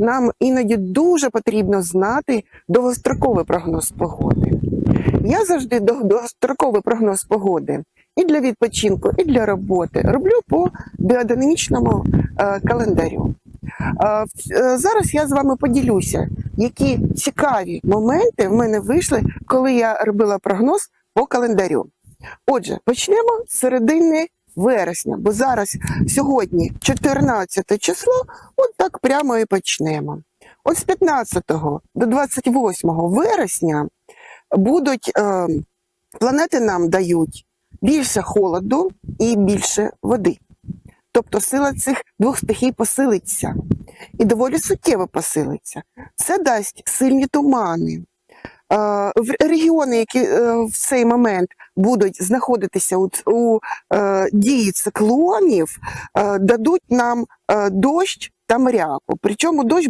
нам іноді дуже потрібно знати довгостроковий прогноз погоди. Я завжди довгостроковий прогноз погоди і для відпочинку, і для роботи роблю по біодинамічному е, календарю. Е, е, Зараз я з вами поділюся, які цікаві моменти в мене вийшли, коли я робила прогноз по календарю. Отже, почнемо з середини вересня, бо зараз сьогодні 14 число, от так прямо і почнемо. От з 15 до 28 вересня будуть е, планети нам дають більше холоду і більше води. Тобто сила цих двох стихій посилиться і доволі суттєво посилиться. Це дасть сильні тумани. В регіони, які е, в цей момент будуть знаходитися у, у е, дії циклонів, е, дадуть нам дощ та мряку. Причому дощ